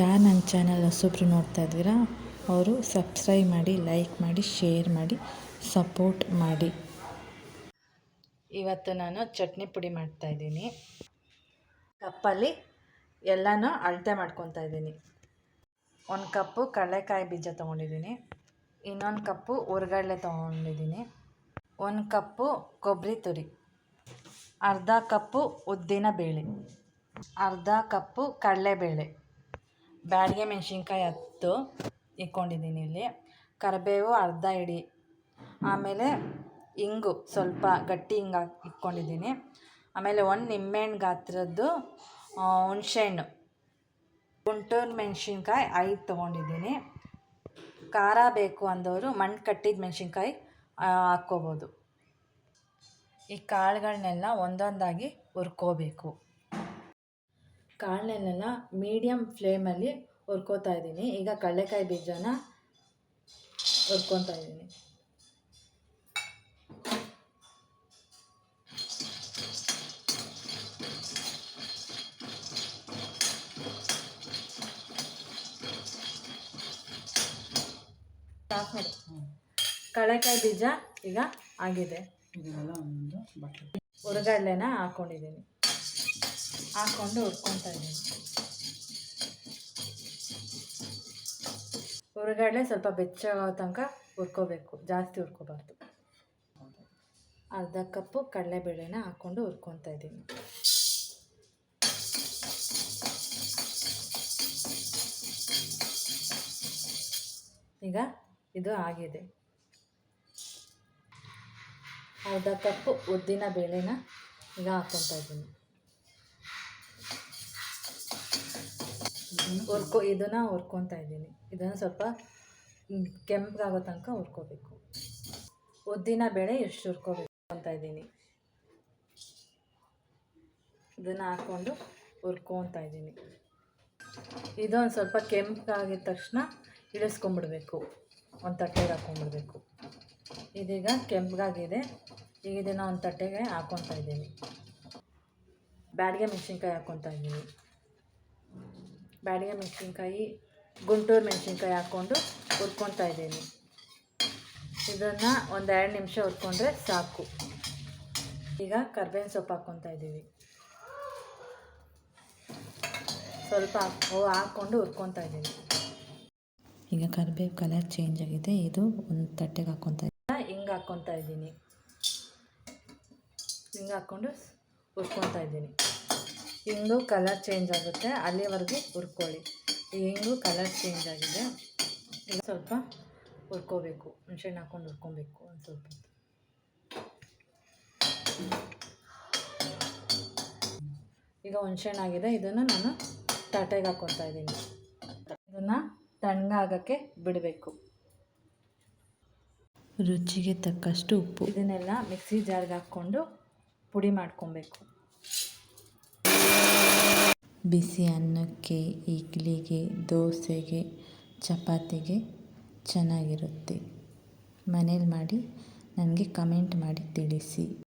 ಯಾರು ನನ್ನ ಚಾನಲ್ ಹೊಸಬ್ರು ನೋಡ್ತಾ ಇದ್ದೀರಾ, ಅವರು ಸಬ್ಸ್ಕ್ರೈಬ್ ಮಾಡಿ ಲೈಕ್ ಮಾಡಿ ಶೇರ್ ಮಾಡಿ ಸಪೋರ್ಟ್ ಮಾಡಿ. ಇವತ್ತು ನಾನು ಚಟ್ನಿ ಪುಡಿ ಮಾಡ್ತಾಯಿದ್ದೀನಿ ಕಪ್ಪಲ್ಲಿ ಎಲ್ಲನೂ ಅಳತೆ ಮಾಡ್ಕೊತಾ ಇದ್ದೀನಿ. ಒಂದು ಕಪ್ಪು ಕಡಲೆಕಾಯಿ ಬೀಜ ತೊಗೊಂಡಿದ್ದೀನಿ. ಇನ್ನೊಂದು ಕಪ್ಪು ಹುರ್ಗಡ್ಲೆ ತೊಗೊಂಡಿದ್ದೀನಿ. ಒಂದು ಕಪ್ಪು ಕೊಬ್ಬರಿ ತುರಿ. ಅರ್ಧ ಕಪ್ಪು ಉದ್ದಿನ ಬೇಳೆ. ಅರ್ಧ ಕಪ್ಪು ಕಡಲೆಬೇಳೆ. ಬ್ಯಾಡಗೆ ಮೆಣಸಿನ್ಕಾಯಿ ಹತ್ತು ಇಟ್ಕೊಂಡಿದ್ದೀನಿ ಇಲ್ಲಿ. ಕರಿಬೇವು ಅರ್ಧ ಇಡಿ. ಆಮೇಲೆ ಇಂಗು ಸ್ವಲ್ಪ ಗಟ್ಟಿ ಹಿಂಗೆ ಇಟ್ಕೊಂಡಿದ್ದೀನಿ ಆಮೇಲೆ ಒಂದು ನಿಂಬೆಹಣ್ಣು ಗಾತ್ರದ್ದು ಹುಣ್ಸೆಹಣ್ಣು. ಗುಂಟೂರು ಮೆಣಸಿನ್ಕಾಯಿ ಐದು ತೊಗೊಂಡಿದ್ದೀನಿ. ಖಾರ ಬೇಕು ಅಂದವರು ಮಣ್ಣು ಕಟ್ಟಿದ ಮೆಣಸಿನ್ಕಾಯಿ ಹಾಕ್ಕೋಬೋದು. ಈ ಕಾಳುಗಳನ್ನೆಲ್ಲ ಒಂದೊಂದಾಗಿ ಹುರ್ಕೋಬೇಕು. ಕಾಳನ್ನೆಲ್ಲ ಮೀಡಿಯಮ್ ಫ್ಲೇಮಲ್ಲಿ ಹುರ್ಕೋತಾ ಇದ್ದೀನಿ. ಈಗ ಕಡಲೆಕಾಯಿ ಬೀಜನ ಹುರ್ಕೊತಾ ಇದ್ದೀನಿ. ಕಡಲೆಕಾಯಿ ಬೀಜ ಈಗ ಆಗಿದೆ. ಹುರ್ಗಡ್ಲೆನ ಹಾಕ್ಕೊಂಡಿದ್ದೀನಿ ಹಾಕ್ಕೊಂಡು ಹುರ್ಕೊತಾ ಇದ್ದೀನಿ. ಹುರುಗಡಲೆ ಸ್ವಲ್ಪ ಬೆಚ್ಚಗೋ ತನಕ ಹುರ್ಕೋಬೇಕು, ಜಾಸ್ತಿ ಹುರ್ಕೋಬಾರ್ದು. ಅರ್ಧ ಕಪ್ಪು ಕಡಲೆಬೇಳೆನ ಹಾಕ್ಕೊಂಡು ಹುರ್ಕೊತಾ ಇದ್ದೀನಿ. ಈಗ ಇದು ಆಗಿದೆ. ಅರ್ಧ ಕಪ್ಪು ಉದ್ದಿನ ಬೇಳೆನ ಈಗ ಹಾಕ್ಕೊತಾ ಇದ್ದೀನಿ. ಹುರ್ಕೊ, ಇದನ್ನು ಹುರ್ಕೊತಾ ಇದ್ದೀನಿ. ಇದನ್ನು ಸ್ವಲ್ಪ ಕೆಂಪಗಾಗೋ ತನಕ ಹುರ್ಕೋಬೇಕು. ಉದ್ದಿನ ಬೇಳೆ ಎಷ್ಟು ಹುರ್ಕೋಬೇಕು ಅಂತ ಇದ್ದೀನಿ. ಇದನ್ನು ಹಾಕ್ಕೊಂಡು ಹುರ್ಕೊತಾ ಇದ್ದೀನಿ. ಇದೊಂದು ಸ್ವಲ್ಪ ಕೆಂಪಗಾಗಿದ ತಕ್ಷಣ ಇಳಿಸ್ಕೊಂಬಿಡ್ಬೇಕು. ಒಂದು ತಟ್ಟೆಗೆ ಹಾಕ್ಕೊಂಬಿಡ್ಬೇಕು ಇದೀಗ ಕೆಂಪಗಾಗಿದೆ ಈಗ ಇದನ್ನು ಒಂದು ತಟ್ಟೆಗೆ ಹಾಕ್ಕೊತಾ ಇದ್ದೀನಿ. ಬ್ಯಾಡಿಗೆ ಮೆಣಸಿನ್ಕಾಯಿ ಹಾಕ್ಕೊತಾ ಇದ್ದೀನಿ. ಬ್ಯಾಡಿಗೆ ಮೆಣಸಿನ್ಕಾಯಿ, ಗುಂಟೂರು ಮೆಣಸಿನ್ಕಾಯಿ ಹಾಕ್ಕೊಂಡು ಹುರ್ಕೊತಾ ಇದ್ದೀನಿ. ಇದನ್ನು ಒಂದು ಎರಡು ನಿಮಿಷ ಹುರ್ಕೊಂಡ್ರೆ ಸಾಕು. ಈಗ ಕರ್ಬೇವಿನ ಸೊಪ್ಪು ಹಾಕ್ಕೊತಾ ಇದ್ದೀವಿ. ಸ್ವಲ್ಪ ಹಾಕ್ಕೊಂಡು ಹುರ್ಕೊತಾ ಇದ್ದೀನಿ ಈಗ ಕರಿಬೇವು ಕಲರ್ ಚೇಂಜ್ ಆಗಿದೆ. ಇದು ಒಂದು ತಟ್ಟೆಗೆ ಹಾಕ್ಕೊತಾ ಇದ್ದೀನಿ ಹಿಂಗೆ ಹಾಕ್ಕೊತಾ ಇದ್ದೀನಿ. ಹಿಂಗೆ ಹಾಕ್ಕೊಂಡು ಹುರ್ಕೊತಾ ಇದ್ದೀನಿ. ಹಿಂಗು ಕಲರ್ ಚೇಂಜ್ ಆಗುತ್ತೆ ಅಲ್ಲಿವರೆಗೂ ಹುರ್ಕೊಳ್ಳಿ. ಹಿಂಗು ಕಲರ್ ಚೇಂಜ್ ಆಗಿದೆ. ಈಗ ಸ್ವಲ್ಪ ಹುರ್ಕೋಬೇಕು ಹುಣ್ಸೆಹಣ್ಣು ಹಾಕ್ಕೊಂಡು ಹುರ್ಕೊಬೇಕು ಒಂದು ಸ್ವಲ್ಪ. ಈಗ ಹುಣ್ಸೆಹಣ್ಣಾಗಿದೆ ಇದನ್ನು ನಾನು ತಟ್ಟೆಗೆ ಹಾಕ್ಕೊತಾ ಇದ್ದೀನಿ. ಇದನ್ನು ತಣ್ಣಗಾಗೋಕ್ಕೆ ಬಿಡಬೇಕು. ರುಚಿಗೆ ತಕ್ಕಷ್ಟು ಉಪ್ಪು. ಇದನ್ನೆಲ್ಲ ಮಿಕ್ಸಿ ಜಾರ್ಗೆ ಹಾಕ್ಕೊಂಡು ಪುಡಿ ಮಾಡ್ಕೊಬೇಕು. ಬಿಸಿ ಅನ್ನಕ್ಕೆ ಇಡ್ಲಿಗೆ ದೋಸೆಗೆ ಚಪಾತಿಗೆ ಚೆನ್ನಾಗಿರುತ್ತೆ. ಮನೇಲಿ ಮಾಡಿ ನನಗೆ ಕಮೆಂಟ್ ಮಾಡಿ ತಿಳಿಸಿ.